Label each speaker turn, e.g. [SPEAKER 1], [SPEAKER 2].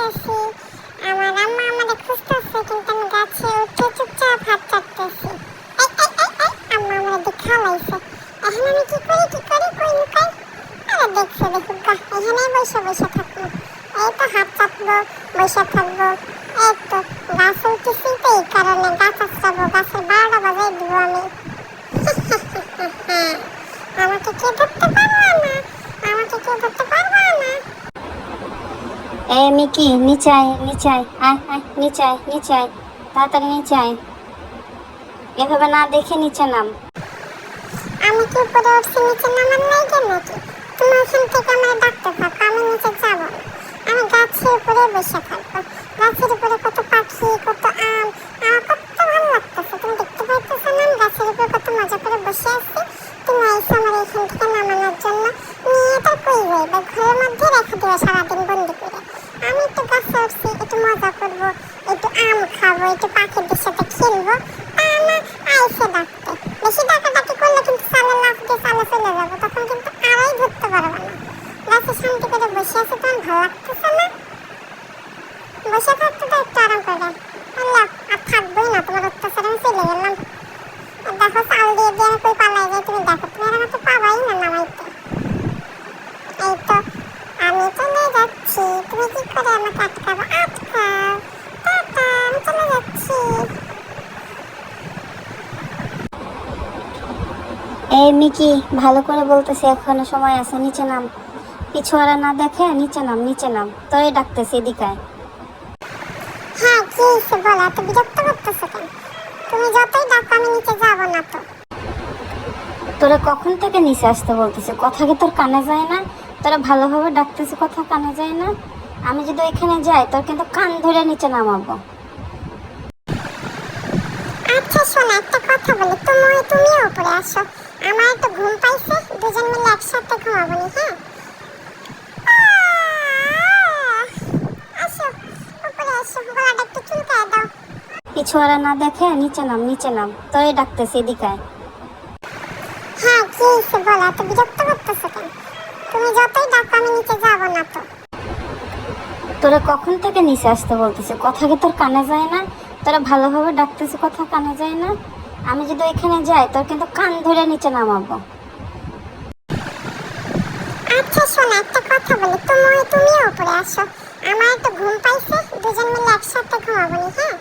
[SPEAKER 1] আছি আমার আম্মা আমাদের খুঁজতেছে কিন্তু আমি গাছে উঠে চুপচাপ হাত চাটতেছি আম্মা আমার দিকে খালাইছে এখন আমি কি করি কি করি, কই লুকাই? আরে দেখছে দেখুক গা এখানেই বসে বসে থাকব। এই তো হাত চাটবো বসে থাকব। এই তো গাছে উঠেছি তো, এই কারণে গাছ আশ্রাবো গাছের বারোটা বাজাই দিব আমি। আমাকে কে ধরতে পারব না আমাকে কে ধরতে পারব
[SPEAKER 2] এ মিকি নিচে আয় নিচে আয় আয় আয় নিচে আয় নিচে আয় তাড়াতাড়ি নিচে আয় এভাবে না দেখে নিচে নাম।
[SPEAKER 1] আমি কি উপরে উঠছি নিচে নামার নাই কেন নাকি? তুমি ওখান থেকে আমার ডাকতে থাকো, আমি নিচে যাব আমি গাছের উপরে বসে থাকব। গাছের উপরে কত পাখি, কত আম, আমার কত ভালো লাগতেছে। তুমি দেখতে পাইতেছো না গাছের উপরে কত মজা করে বসে আছি। তুমি আইসো আমার এখান থেকে নামানোর জন্য। নিয়ে তো কই যাইবে ঘরের মধ্যে রেখে দেবে সারাদিন বন্দি করে। আমি একটু গাছে উঠছি একটু মজা করব, একটু আম খাব, একটু পাখিদের সাথে খেলব। তা না, আইসে ডাকতে। বেশি ডাকাডাকি করলে কিন্তু সালে লাফ দিয়ে সালে চলে যাব, তখন কিন্তু আড়াই ধরতে পারব না। গাছে শান্তি করে বসে আছে তখন ভালো লাগতেছে না? বসে থাকতে তো একটু আরাম করে। আর থাকবোই না তোমার অত্যাচার আমি চলে গেলাম আর দেখো চাল দিয়ে দিয়ে আমি কই পালাই যাই তুমি দেখো তুমি আর আমাকে পাবাই না নামাইতে এই তো আমি চলে যাচ্ছি তুমি কি করে টাটা আমি চলে যাচ্ছি।
[SPEAKER 2] এ মিকি ভালো করে বলতেছি এখনও সময় আছে নিচে নাম। পিছুয়ারা না দেখে নিচে নাম নিচে নাম। তোরে ডাকতেছি এদিকে।
[SPEAKER 1] হ্যাঁ কি হয়েছে বলো এত বিরক্ত করতেছো কেন? তুমি যতই ডাকো আমি নিচে যাব না তো।
[SPEAKER 2] তোরা কখন থেকে নিচে আসতে বলতেছে? কথা কি তোর কানে যায় না? তোরা ভালোভাবে ডাকতেছে কথা কানে যায় না? আমি যদি ওইখানে যাই তোর কিন্তু কান ধরে নিচে নামাবো।
[SPEAKER 1] আচ্ছা শোনো একটা কথা বলি। তুমি তুমিও উপরে আসো। আমার একটু ঘুম পাইছে দুজন মিলে একসাথে ঘুমাবো নি হ্যাঁ?
[SPEAKER 2] পিছুয়ারা না দেখে নিচে নাম নিচে নাম। তোরে ডাকতেছি এদিকে
[SPEAKER 1] হ্যাঁ কি বলো এত বিরক্ত করতেছো কেন? তুমি যতই ডাকো আমি তো
[SPEAKER 2] তোরা কখন থেকে নিচে আসতে বলতেছে? কথা কি তোর কানে যায় না? তোরা ভালোভাবে ডাকতেছে, কথা কানে যায় না? আমি যদি এখানে যাই, তোর কিন্তু কান ধরে নিচে নামাবো।
[SPEAKER 1] আচ্ছা শোন, একটা কথা বলি। তুমি তুমিও উপরে আসো। আমার একটু ঘুম পাইছে, দুজন মিলে একসাথে ঘুমাবো হ্যাঁ?